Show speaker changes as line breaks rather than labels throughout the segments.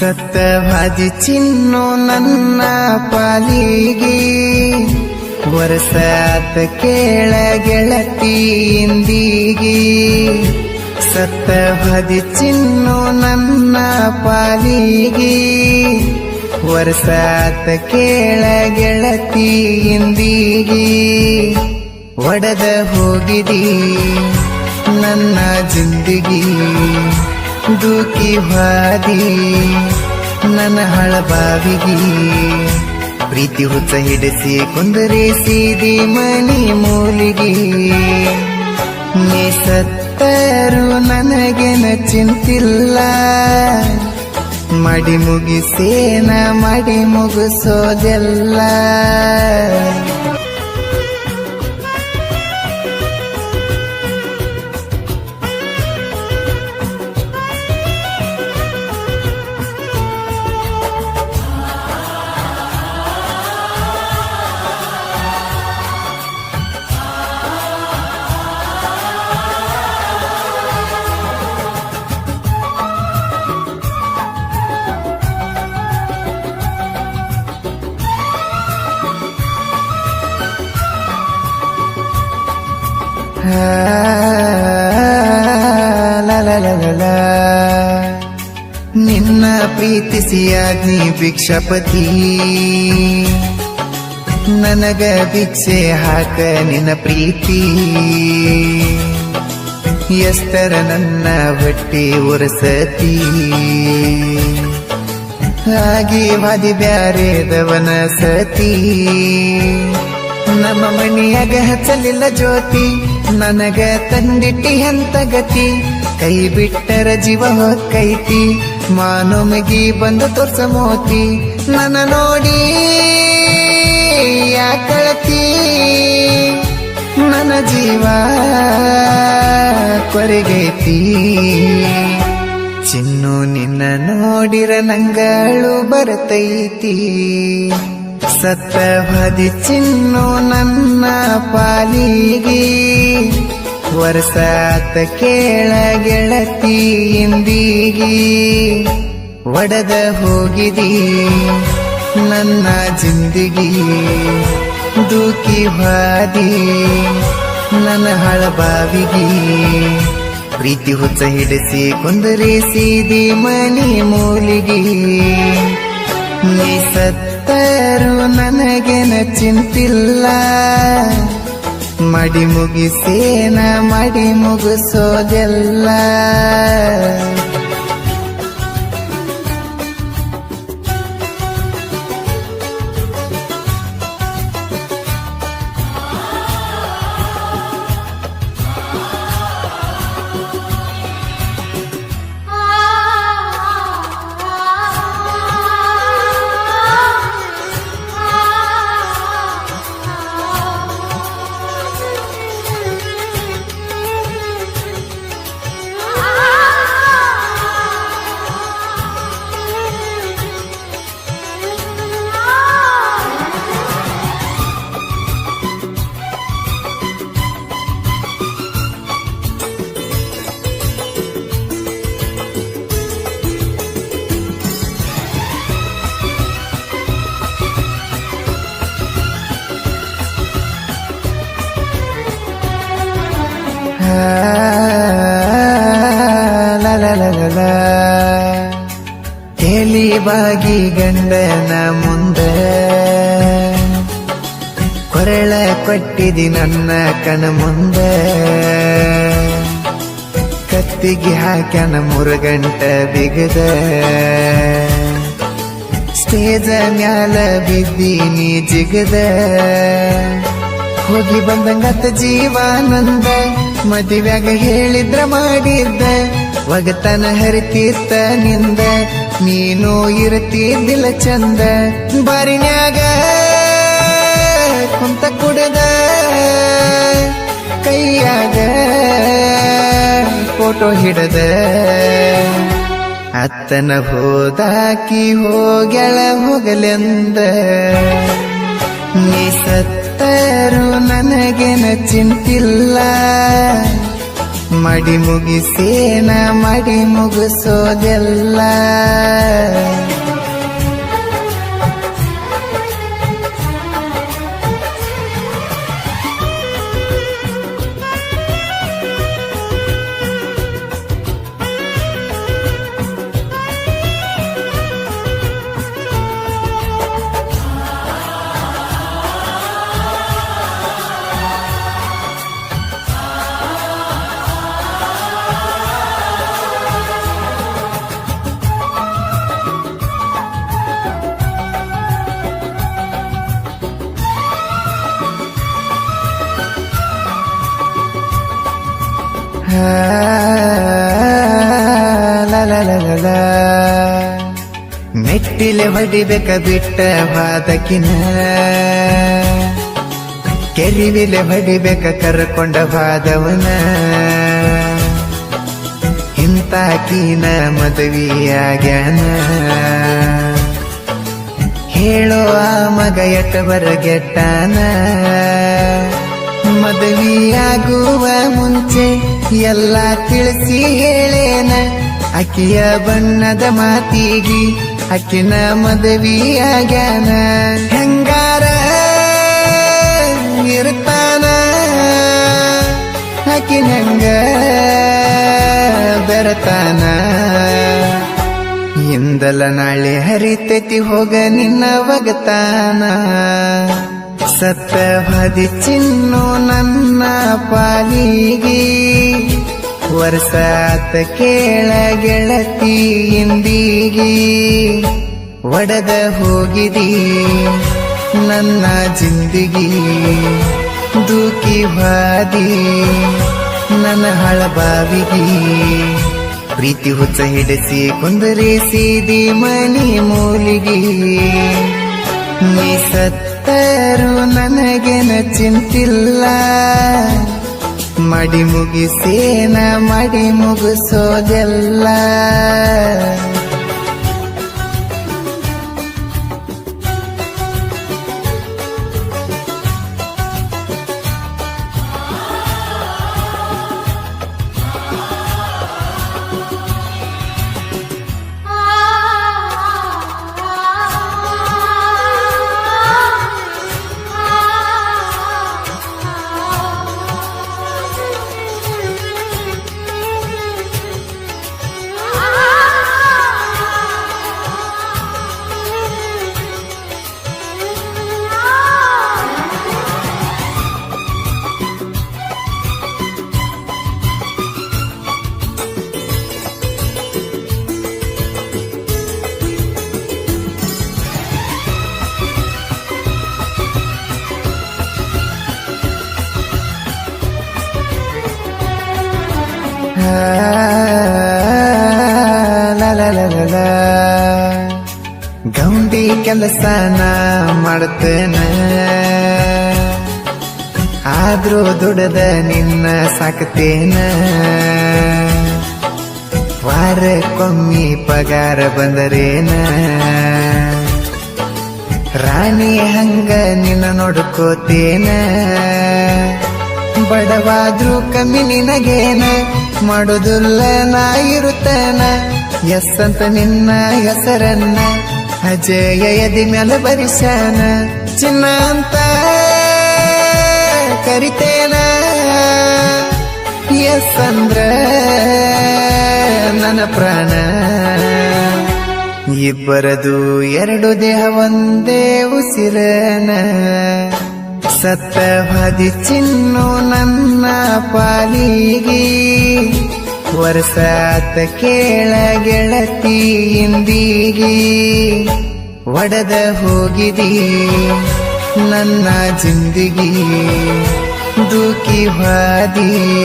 ಸತ್ತ ಚಿನ್ನೋ ನನ್ನ ಪಾಲಿಗೆ. ವರ್ಷಾತ ಕೇಳ ಗೆಳತಿಯಿಂದಿಗೆ ಸತ್ತ ಭಾಜಿ ಚಿನ್ನು ನನ್ನ ಪಾಲಿಗೆ. ವರ್ಷಾತ ಕೇಳ ಗೆಳತಿಯಿಂದಿಗೆ ಒಡೆದ ಹೋಗಿದಿ ನನ್ನ ಜಿಂದಗಿ. ದೂಕಿ ಹಾದಿ ನನ್ನ ಹಳಬಾವಿಗೆ. ಪ್ರೀತಿ ಹುಚ್ಚ ಹಿಡಿಸಿ ಕುಂದರಿಸಿದಿ ಮನಿ ಮೂಲಿಗೆ. ನೀ ಸತ್ತರು ನನಗೆನ ಚಿಂತಿಲ್ಲ ಮಡಿ ಮುಗಿಸೇನ, ಮಡಿ ಮುಗಿಸೋದೆಲ್ಲ. ನಿನ್ನ ಪ್ರೀತಿಸಿಯಾಗಿ ಭಿಕ್ಷಪತಿ. ನನಗ ಭಿಕ್ಷೆ ಹಾಕ ನಿನ್ನ ಪ್ರೀತಿ. ಎಸ್ತರ ನನ್ನ ಬಟ್ಟೆ ಉರಸತಿ ಹಾಗೆ ವಾದಿ ಬ್ಯಾರೆದವನ ಸತಿ. ನಮ್ಮ ಮನೆಯಾಗ ಹಚ್ಚಲಿಲ್ಲ ಜ್ಯೋತಿ. ನನಗ ತಂದಿಟ್ಟಿ ಅಂತ ಗತಿ? ಕೈ ಬಿಟ್ಟರ ಜೀವ ಹೊಕ್ಕೈತಿ ಮಾನೊಮಗಿ ಬಂದು ತೋರ್ಸ ಮೋತಿ. ನನ್ನ ನೋಡಿ ಯಾಕಳತಿ ನನ್ನ ಜೀವ ಕೊರಗೈತಿ. ಚಿನ್ನು ನಿನ್ನ ನೋಡಿರ ನಂಗಳು ಬರ್ತೈತಿ. ಸತ್ತ ಹದಿ ಚಿನ್ನು ನನ್ನ ಪಾಲಿಗೆ. ವರ್ಷಾತ ಕೇಳ ಗೆಳತಿ ಇಂದಿಗೆ ಒಡೆದ ಹೋಗಿದಿ ನನ್ನ ಜಿಂದಗಿ. ದೂಕಿ ಬಾದಿ ನನ್ನ ಹಳಬಾವಿಗೆ. ಪ್ರೀತಿ ಹುಚ್ಚ ಹಿಡಿಸಿ ಕುಂದರಿಸಿದಿ ಮನಿ ಮೂಲಿಗೆ. ನೀ ಸತ್ತರು ನನಗೆ ಚಿಂತಿಲ್ಲ ಮಡಿ ಮುಗಿಸೇನ ಮಡಿ ಮುಗಿಸೋದೆಲ್ಲ. ಬಾಗಿ ಗಂಡನ ಮುಂದೆ. ಕೊರಳ ಕೊಟ್ಟಿದಿ ನನ್ನ ಕಣ ಮುಂದೆ. ಕತ್ತಿಗೆ ಹಾಕ್ಯನ ಮುರುಗಂಟ ಬಿಗದ. ಸ್ಟೇಜ ಮ್ಯಾಲ ಬಿದ್ದೀನಿ ಜಿಗದ. ಹೋಗಿ ಬಂದಂಗತ್ತ ಜೀವಾನಂದ, ಮದುವ್ಯಾಗ ಹೇಳಿದ್ರ ಮಾಡಿದ್ದ, ಒಗತನ ಹರಿತೀರ್ತ ನಿಂದ, ನೀನು ಇರ್ತಿದ್ದಿಲ್ಲ ಚಂದ. ಬಾರಿನ್ಯಾಗ ಕುಂತ ಕುಡದ, ಕೈಯಾಗ ಫೋಟೋ ಹಿಡದ. ಅತ್ತನ ಹೋದಾಕಿ ಹೋಗ್ಯಾಳ ಹೋಗಲೆಂದ, ನೀ ಸತ್ತರು ನನಗೆನ ಚಿಂತಿಲ್ಲ ಮಡಿ ಮುಗಿಸೇನ ಮಡಿ ಮುಗಿಸೋದೆಲ್ಲ. ಮೆಟ್ಟಿಲೆ ಹೊಡಿಬೇಕ ಬಿಟ್ಟ ಕೆರಿ ಕೆರಿವಿಲೆ ಹೊಡಿಬೇಕ ಕರ್ಕೊಂಡ ವಾದವನ. ಇಂತಾಕಿನ ಮದುವೆಯಾಗ್ಯಾನ. ಹೇಳೋ ಆ ಮಗ ಎಟ್ಟವರ ಗೆಟ್ಟಾನ. ಮದುವೆಯಾಗುವ ಮುಂಚೆ ಎಲ್ಲ ತಿಳಿಸಿ ಹೇಳೇನ. ಅಕ್ಕಿಯ ಬಣ್ಣದ ಮಾತಿಗಿ ಅಕ್ಕಿನ ಮದುವೆಯಾಗ್ಯಾನ. ಹೆಂಗಾರ ಇರ್ತಾನ ಅಕ್ಕಿನ ಹೆಂಗ ಬೆರತಾನ? ಇಂದಲ ನಾಳೆ ಹರಿತೈತಿ ಹೋಗ ನಿನ್ನ ಒಗತಾನ. ಸತ್ತವಾದಿ ಚಿನ್ನು ನನ್ನ ಪಾಲಿಗೆ. ವರ್ಷಾತ ಕೇಳ ಗೆಳತಿ ಇಂದಿಗಿ, ಒಡೆದ ಹೋಗಿದಿ ನನ್ನ ಜಿಂದಿಗಿ. ದೂಕಿ ಬಾದಿ ನನ್ನ ಹಳಬಾವಿಗಿ. ಪ್ರೀತಿ ಹುಚ್ಚ ಹಿಡಿಸಿ ಕುಂದರಿಸಿದಿ ಮನಿ ಮೂಲಿಗಿ. ನೀ ಸತ್ತರು ನನಗೆನ ಚಿಂತಿಲ್ಲ ಮಡಿ ಮುಗಿಸೇನ ಮಡಿ ಮುಗಿಸೋದೆಲ್ಲ. ಗೌಂಡಿ ಕೆಲಸನ ಮಾಡ್ತೇನ. ಆದ್ರೂ ದುಡದ ನಿನ್ನ ಸಾಕ್ತೇನ. ವಾರಕ್ಕೊಮ್ಮಿ ಪಗಾರ ಬಂದರೇನ. ರಾಣಿ ಹಂಗ ನಿನ್ನ ನೋಡ್ಕೋತೇನ. ಬಡವಾದ್ರೂ ಕಮ್ಮಿ ನಿನಗೇನ. ಮಾಡೋದಿಲ್ಲ ನಾ ಇರುತ್ತೇನ. ಎಸ್ ಅಂತ ನಿನ್ನ ಹೆಸರನ್ನ ಅಜಯ ಎದಿ ಮೇಲೆ ಬರಿಸ್ಯಾನ. ಚಿನ್ನ ಅಂತ ಕರಿತೇನ. ಎಸ್ ಅಂದ್ರ ನನ್ನ ಪ್ರಾಣ. ಇಬ್ಬರದು ಎರಡು ದೇಹ ಒಂದೇ ಉಸಿರನ. ಸತ್ತವಾದಿ ಚಿನ್ನು ನನ್ನ ಪಾಲಿಗೆ. ವರ್ಷಾತ ಕೇಳ ಗೆಳತಿ ಇಂದಿಗೆ. ಒಡೆದ ಹೋಗಿದೆ ನನ್ನ ಜಿಂದಿಗೆ. ದೂಕಿ ಹಾದಿ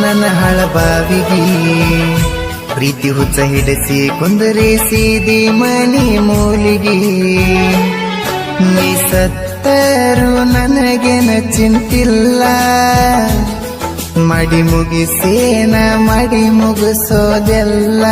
ನನ್ನ ಹಳಬಾವಿಗೆ. ಪ್ರೀತಿ ಹುಚ್ಚ ಹಿಡಿಸಿ ಕುಂದರಿಸಿದಿ ಮನಿ ಮೂಲಿಗೆ. ನೀ ಸತ್ತರು ನನಗೆ ಚಿಂತಿಲ್ಲ ಮಡಿ ಮುಗಿಸೇನ ಮಡಿ ಮುಗಿಸೋದೆಲ್ಲ.